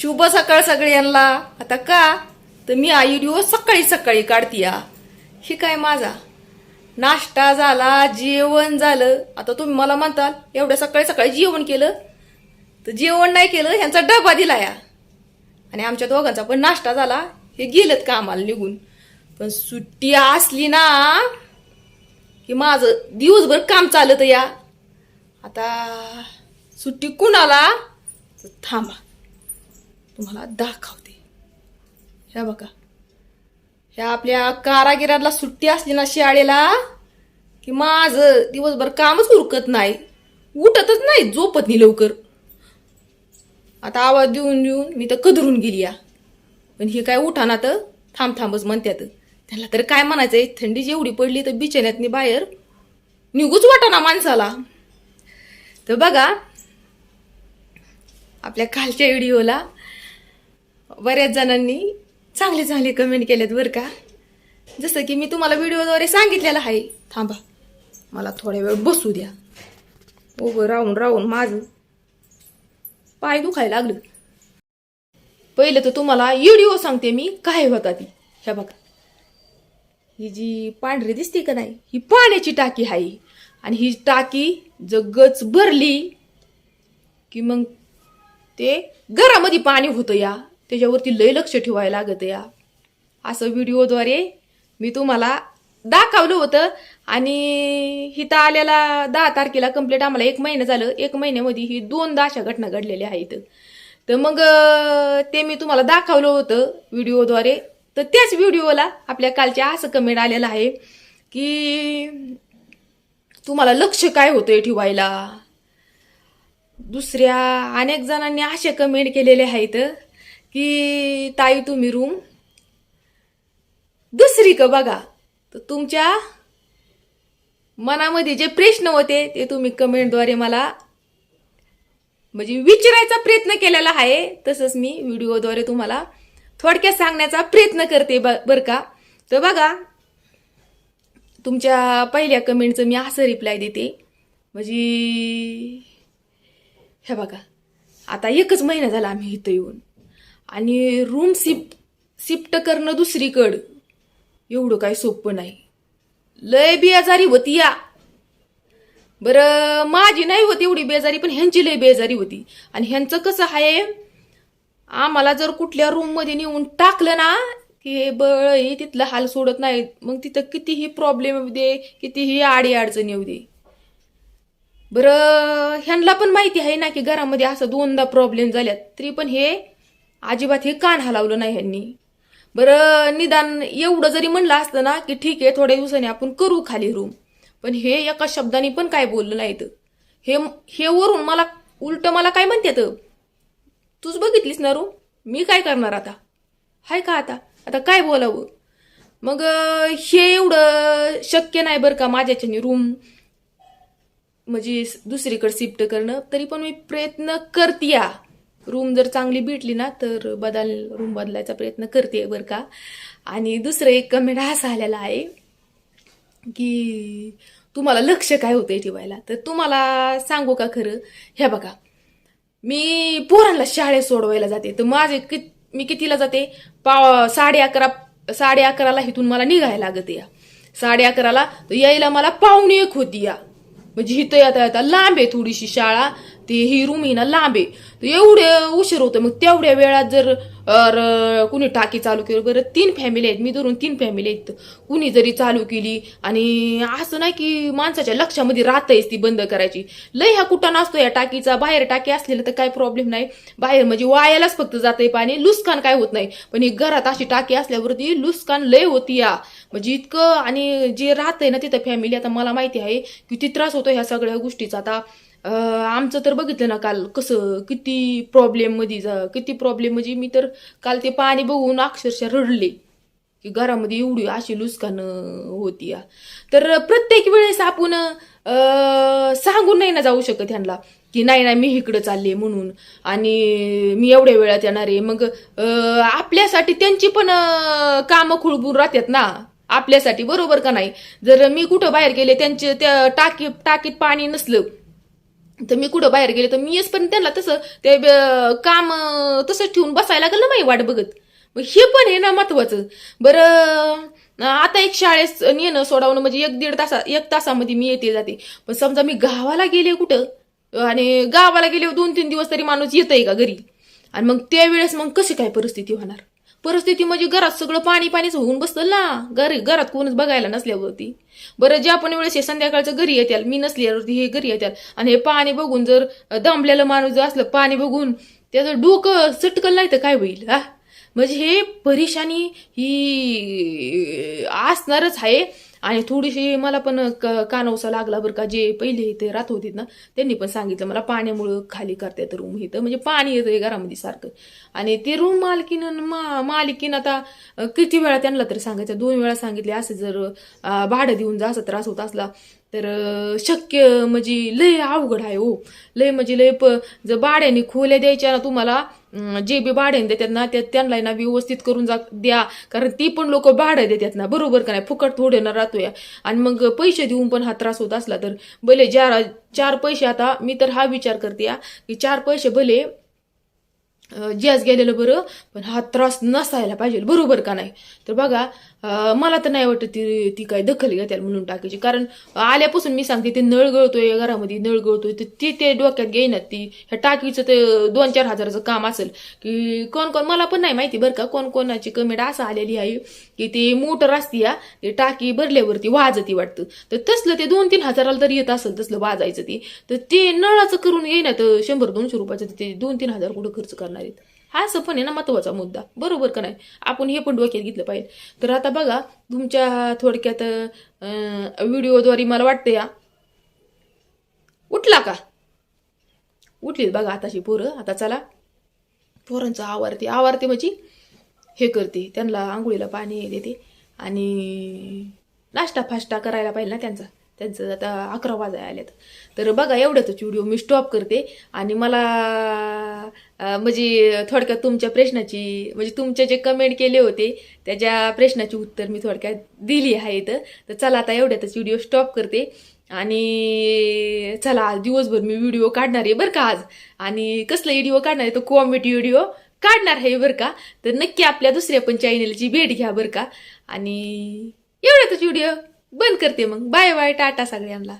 शुभ सकाळ सगळ्यांना. आता का? तर मी हा सकाळी सकाळी काढते या ही काय माझा? नाश्ता झाला जेवण झालं. आता तुम्ही मला म्हणताल एवढ्या सकाळी सकाळी जेवण केलं. तर जेवण नाही केलं ह्यांचा डबा दिला या आणि आमच्या दोघांचा पण नाश्ता झाला. हे गेलत कामाला निघून. पण सुट्टी असली ना की माझं दिवसभर काम चालत या. आता सुट्टी कुणाला? थांबा. तुम्हाला दाखवते. ह्या बघा. ह्या आपल्या कारागिराला सुट्टी असली ना शाळेला की माझं दिवसभर कामच उरकत नाही. उठतच नाही झोपत नाही लवकर. आता आवाज देऊन देऊन मी तर कदरून गेली या. पण हे काय उठाना तर थांब थांबच म्हणतात त्याला तर काय म्हणायचंय? थंडी जेवढी पडली तर बिचण्यातनी बाहेर निघूच वाटाना माणसाला. तर बघा आपल्या कालच्या व्हिडिओला बऱ्याच जणांनी चांगले चांगले कमेंट केलेत बरं का. जसं की मी तुम्हाला व्हिडिओद्वारे सांगितलेलं आहे. थांबा मला थोड्या वेळ बसू द्या. उभं राहून राहून माझं पाय दुखायला लागलं. पहिलं तर तुम्हाला व्हिडिओ सांगते मी काय होता ती. ह्या बघा. ही जी पांढरी दिसते का नाही ही पाण्याची टाकी आहे. आणि ही टाकी जगच भरली की मग ते घरामध्ये पाणी होतं या. त्याच्यावरती लय लक्ष ठेवायला लागत या. असं व्हिडिओद्वारे मी तुम्हाला दाखवलं होतं. आणि हिथं आल्याला दहा तारखेला कंप्लीट आम्हाला एक महिना झालं. एक महिन्यामध्ये ही दोनदा अशा घटना घडलेल्या आहेत. तर मग ते मी तुम्हाला दाखवलं होतं व्हिडिओद्वारे. तर त्याच व्हिडिओला आपल्या कालच्या असं कमेंट आलेलं आहे की तुम्हाला लक्ष काय होतंय ठेवायला? दुसऱ्या अनेक जणांनी असे कमेंट केलेले आहेत. की ताई तुम्ही रूम दुसरी का बघा. तर तुमच्या मनामध्ये जे प्रश्न होते ते तुम्ही कमेंटद्वारे मला म्हणजे विचारायचा प्रयत्न केलेला आहे. तसंच मी व्हिडिओद्वारे तुम्हाला थोडक्यात सांगण्याचा प्रयत्न करते ब- बरं का? तर बघा तुमच्या पहिल्या कमेंटचं मी असं रिप्लाय देते. म्हणजे हे बघा आता एकच महिना झाला आम्ही इथं येऊन. आणि रूम शिफ्ट शिफ्ट करणं दुसरीकडं. एवढं काही सोपं नाही. लय बेजारी होती या. बरं माझी नाही होती एवढी बेजारी पण ह्यांची लय बेजारी होती. आणि ह्यांचं कसं आहे आम्हाला जर कुठल्या रूममध्ये नेऊन टाकलं ना की हे बळ हे तिथलं हाल सोडत नाही मग तिथं कितीही प्रॉब्लेम येऊ दे कितीही आडी अडचण येऊ दे. बरं ह्यांना पण माहिती आहे ना की घरामध्ये असं दोनदा प्रॉब्लेम झाल्यात. तरी पण हे अजिबात हे कान हलावलं नाही ह्यांनी. बरं निदान एवढं जरी म्हणलं असतं ना की ठीक आहे थोड्या दिवसांनी आपण करू खाली रूम. पण हे एका शब्दाने पण काय बोललं नाहीत. हे हे वरून मला उलट मला काय म्हणतात? तूच बघितलीस ना रूम? मी काय करणार आता? हाय का आता? आता काय बोलावं? मग हे एवढं शक्य नाही बरं का माझ्याच्याने रूम. म्हणजे दुसरीकडे शिफ्ट करणं तरी पण मी प्रयत्न करते या रूम जर चांगली भेटली ना तर बदल रूम बदलायचा प्रयत्न करते बरं का. आणि दुसरं एक कमेंट असा आलेला आहे की तुम्हाला लक्ष काय होतंय ठेवायला तर तुम्हाला सांगू का खरं? ह्या बघा मी पोरांना शाळेत सोडवायला जाते. तर माझे कि मी कितीला जाते? पाव साडे अकरा साडे अकराला इथून मला निघायला लागत या. साडे अकराला तर यायला मला पाहुणे एक होती या. म्हणजे इथं येता येता लांब आहे थोडीशी शाळा. ती ही रूम आहे ना लांब आहे. तर एवढे उशीर होतं मग तेवढ्या वेळात जर अर, कुणी टाकी चालू केली बरं तीन फॅमिली आहेत. मी धरून तीन फॅमिली आहेत. कुणी जरी चालू केली आणि असं नाही की माणसाच्या लक्षामध्ये राहतंयच ती बंद करायची. लय हा कुठं नसतो या टाकीचा. बाहेर टाकी असलेला तर काय प्रॉब्लेम नाही. बाहेर म्हणजे वायालाच फक्त जातंय पाणी. लुस्कान काय होत नाही. पण ही घरात अशी टाकी असल्यावरती लुस्कान लय होती या. म्हणजे इतकं आणि जे राहतंय ना तिथं फॅमिली आता मला माहिती आहे किती त्रास होतो ह्या सगळ्या गोष्टीचा. आता आमचं तर बघितलं ना काल कसं किती प्रॉब्लेममध्ये जा- किती प्रॉब्लेम म्हणजे मी तर काल ते पाणी बघून अक्षरशः रडले. की घरामध्ये एवढी अशी लुस्कानं होती या. तर प्रत्येक वेळेस आपण सांगून नाही ना जाऊ शकत ह्यांना की नाही नाही मी इकडं चालले म्हणून. आणि मी एवढ्या वेळात येणार आहे. मग आपल्यासाठी त्यांची पण कामं खुळबून राहतात ना. आपल्यासाठी बरोबर का नाही? जर मी कुठं बाहेर गेले त्यांचे त्या टाकी टाकीत पाणी नसलं तर मी कुठं बाहेर गेले तर मी येसपर्यंत त्यांना तसं ते ब- काम तसं तसंच ठेवून बसायला लागलं ना माही वाट बघत. मग हे पण आहे ना महत्वाचं. बरं आता एक शाळेस नेणं सोडावणं म्हणजे एक दीड तासा एक तासामध्ये मी येते जाते. पण समजा मी गावाला गेले कुठं आणि गावाला गेले दोन तीन दिवस तरी माणूस येतंय का घरी? आणि मग त्यावेळेस मग कशी काय परिस्थिती होणार? परिस्थिती म्हणजे घरात सगळं पाणी पाणीच होऊन बसतं ना. घरी घरात कोणच बघायला नसल्यावरती. बरं ज्या पण वेळेस हे संध्याकाळचं घरी येत्याल मी नसल्यावरती हे घरी येत्याल. आणि हे पाणी बघून जर दमलेलं माणूस जर असलं पाणी बघून त्याचं डोकं चटकल नाही तर काय होईल हा? म्हणजे हे परेशानी ही असणारच आहे. आणि थोडीशी मला पण क- कानवसा लागला बरं का जे पहिले इथे राहत होते ना त्यांनी पण सांगितलं मला पाण्यामुळं खाली करतात रूम इथं. म्हणजे पाणी येतं घरामध्ये सारखं. आणि ते रूम मालकीनं मा मालकीन आता किती वेळा त्यांना तरी सांगायचं दोन वेळा सांगितले असं जर भाडं देऊन जा असा त्रास होत असला तर शक्य म्हणजे लय अवघड आहे हो. लय म्हणजे लय प जर भाड्याने खोल्या द्यायच्या ना तुम्हाला जे बी भाड्याने देतात ना ते त्यांना ना व्यवस्थित करून जा द्या. कारण ती पण लोक भाडं देतात ना. बरोबर का नाही? फुकट थोडे ना राहतो या आणि मग पैसे देऊन पण हा त्रास होत असला तर भले ज्या चार पैसे आता मी तर हा विचार करते या की चार पैसे भले जॅज गेलेलं बरं पण हा त्रास नसायला पाहिजे. बरोबर का नाही? तर बघा मला तर नाही वाटत ती ती काय दखल घेत्याल म्हणून टाकायची. कारण आल्यापासून मी सांगते ते नळ गळतोय घरामध्ये नळ गळतोय तर ती ते डोक्यात घेईनात ती. ह्या टाकीचं ते दोन चार हजाराचं काम असेल. की कोण कोण मला पण नाही माहिती बरं का कोण कोणाची कमेंट असं आलेली आहे की ते मोटर असती या ते टाकी भरल्यावरती वाजती वाटतं. तर तसलं ते दोन तीन हजाराला तर येत असेल तसलं वाजायचं ते तर ते नळाचं करून येईना तर शंभर दोनशे रुपयाचं ते दोन तीन हजार कुठं खर्च करणार आहेत. हा असं पण आहे ना महत्त्वाचा मुद्दा. बरोबर का नाही? आपण हे पण डोक्यात घेतलं पाहिजे. तर आता बघा तुमच्या थोडक्यात व्हिडिओद्वारे मला वाटतं या. उठला का? उठली बघा आताशी पोरं. आता चला. पोरांचं आवारते. आवारते म्हणजे हे करते. त्यांना आंघोळीला पाणी देते. आणि नाश्ता फाश्टा करायला पाहिजे ना त्यांचा. त्यांचं आता अकरा वाजाय आलेत. तर बघा एवढ्यातच व्हिडिओ मी स्टॉप करते आणि मला म्हणजे थोडक्यात तुमच्या प्रश्नाची म्हणजे तुमचे जे कमेंट केले होते त्याच्या प्रश्नाची उत्तर मी थोडक्यात दिली आहे इथं. तर चला आता एवढ्यातच व्हिडिओ स्टॉप करते. आणि चला आज दिवसभर मी व्हिडिओ काढणार आहे बरं का आज. आणि कसला व्हिडिओ काढणार आहे? तो कॉमेडी व्हिडिओ काढणार आहे बरं का? तर नक्की आपल्या दुसऱ्या पण चॅनलची भेट घ्या बरं का? आणि एवढ्यातच व्हिडिओ. बंद करते मग. बाय बाय टाटा सगळ्यांना.